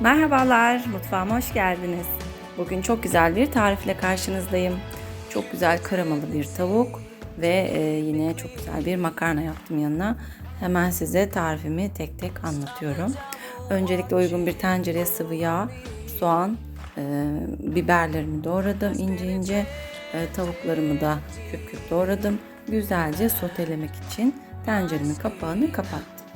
Merhabalar, mutfağıma hoş geldiniz. Bugün çok güzel bir tarifle karşınızdayım. Çok güzel karamalı bir tavuk ve e, yine çok güzel bir makarna yaptım yanına. Hemen size tarifimi tek tek anlatıyorum. Öncelikle uygun bir tencereye sıvı yağ, soğan, e, biberlerimi doğradım ince ince. E, tavuklarımı da küp küp doğradım. Güzelce sotelemek için tenceremin kapağını kapattım.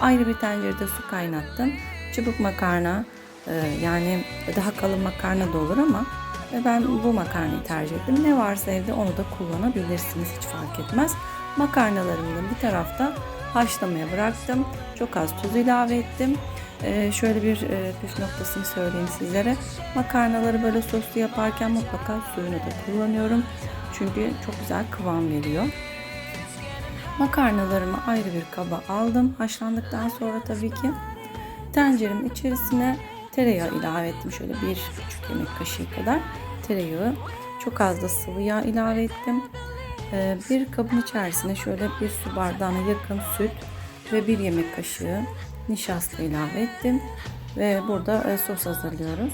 Ayrı bir tencerede su kaynattım. Çubuk makarna e, yani daha kalın makarna da olur ama e, ben bu makarnayı tercih ettim. Ne varsa evde onu da kullanabilirsiniz hiç fark etmez. Makarnalarımı da bir tarafta haşlamaya bıraktım. Çok az tuz ilave ettim. E, şöyle bir e, püf noktasını söyleyeyim sizlere. Makarnaları böyle soslu yaparken mutlaka suyunu da kullanıyorum. Çünkü çok güzel kıvam veriyor. Makarnalarımı ayrı bir kaba aldım. Haşlandıktan sonra tabii ki tenceremin içerisine tereyağı ilave ettim. Şöyle bir buçuk yemek kaşığı kadar tereyağı. Çok az da sıvı yağ ilave ettim. Ee, bir kabın içerisine şöyle bir su bardağına yakın süt ve bir yemek kaşığı nişasta ilave ettim. Ve burada e, sos hazırlıyoruz.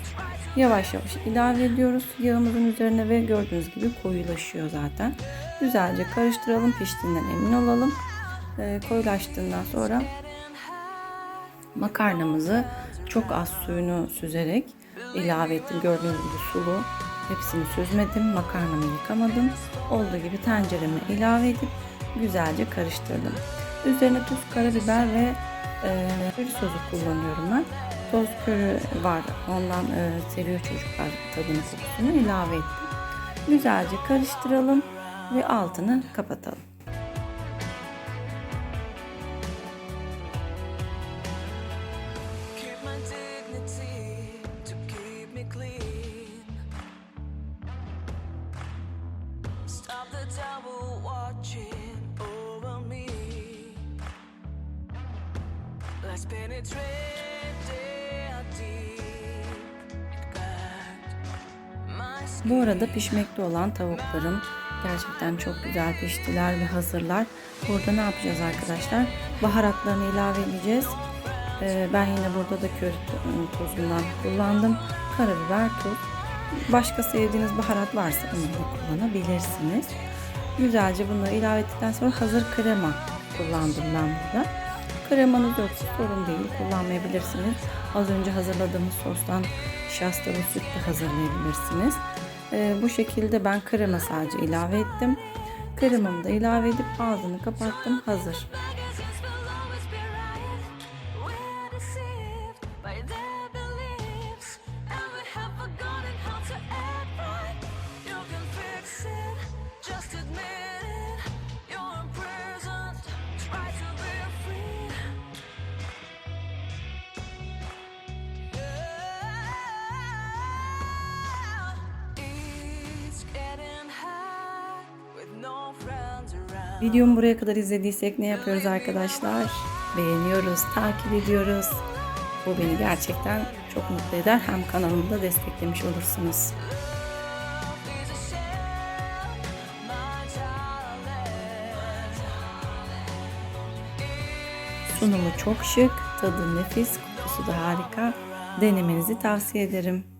Yavaş yavaş ilave ediyoruz yağımızın üzerine ve gördüğünüz gibi koyulaşıyor zaten. Güzelce karıştıralım piştiğinden emin olalım. E, koyulaştığından sonra makarnamızı çok az suyunu süzerek ilave ettim. Gördüğünüz gibi sulu. Hepsini süzmedim. Makarnamı yıkamadım. Olduğu gibi tencereme ilave edip güzelce karıştırdım. Üzerine tuz, karabiber ve e, köri sosu kullanıyorum ben. Toz körü var. Ondan e, seviyor çocuklar tadını kokusunu ilave ettim. Güzelce karıştıralım ve altını kapatalım. Let's penetrate Bu arada pişmekte olan tavuklarım gerçekten çok güzel piştiler ve hazırlar. Burada ne yapacağız arkadaşlar? Baharatlarını ilave edeceğiz. Ee, ben yine burada da köri tozundan kullandım. Karabiber, tuz. Başka sevdiğiniz baharat varsa onu da kullanabilirsiniz. Güzelce bunları ilave ettikten sonra hazır krema kullandım ben burada. Kremanız yoksa sorun değil kullanmayabilirsiniz. Az önce hazırladığımız sostan şastalı süt de hazırlayabilirsiniz. Ee, bu şekilde ben krema sadece ilave ettim. Kremamı da ilave edip ağzını kapattım. Hazır. Videomu buraya kadar izlediysek ne yapıyoruz arkadaşlar? Beğeniyoruz, takip ediyoruz. Bu beni gerçekten çok mutlu eder. Hem kanalımı da desteklemiş olursunuz. Sunumu çok şık, tadı nefis, kokusu da harika. Denemenizi tavsiye ederim.